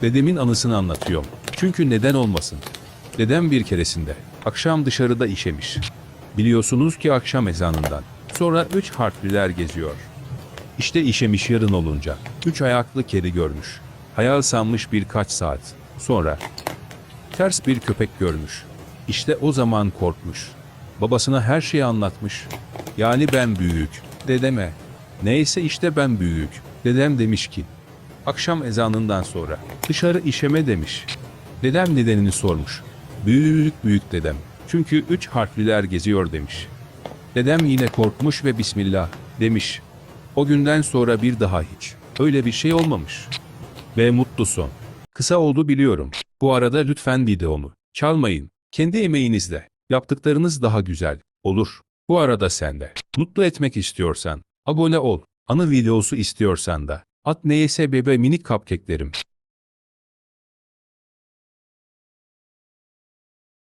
Dedemin anısını anlatıyorum. Çünkü neden olmasın? Dedem bir keresinde akşam dışarıda işemiş. Biliyorsunuz ki akşam ezanından sonra üç harfliler geziyor. İşte işemiş yarın olunca üç ayaklı kedi görmüş. Hayal sanmış birkaç saat. Sonra ters bir köpek görmüş. İşte o zaman korkmuş. Babasına her şeyi anlatmış. Yani ben büyük. Dedeme. Neyse işte ben büyük. Dedem demiş ki. Akşam ezanından sonra dışarı işeme demiş. Dedem nedenini sormuş. Büyük büyük dedem. Çünkü üç harfliler geziyor demiş. Dedem yine korkmuş ve Bismillah demiş. O günden sonra bir daha hiç öyle bir şey olmamış. Ve mutlu son. Kısa oldu biliyorum. Bu arada lütfen videomu çalmayın. Kendi emeğinizle yaptıklarınız daha güzel olur. Bu arada sen de mutlu etmek istiyorsan abone ol. Anı videosu istiyorsan da at neyse bebe minik cupcake'lerim.